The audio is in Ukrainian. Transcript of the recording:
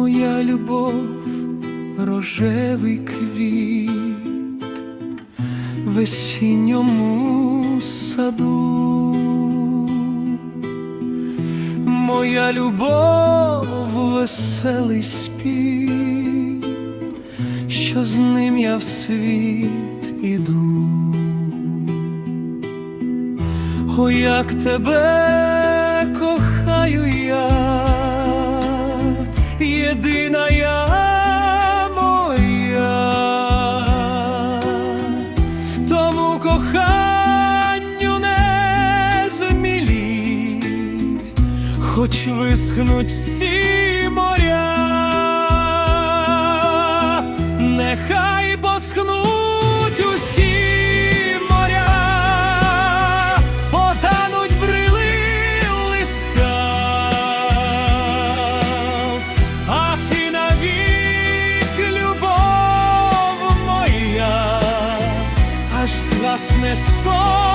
моя любов, рожевий квіт в весінньому саду, моя любов, веселий спів, що з ним я в світ іду. О, як тебе хоч висхнуть всі моря, нехай посхнуть усі моря, потануть брили лиска, а ти навік любов моя, аж зласне сон.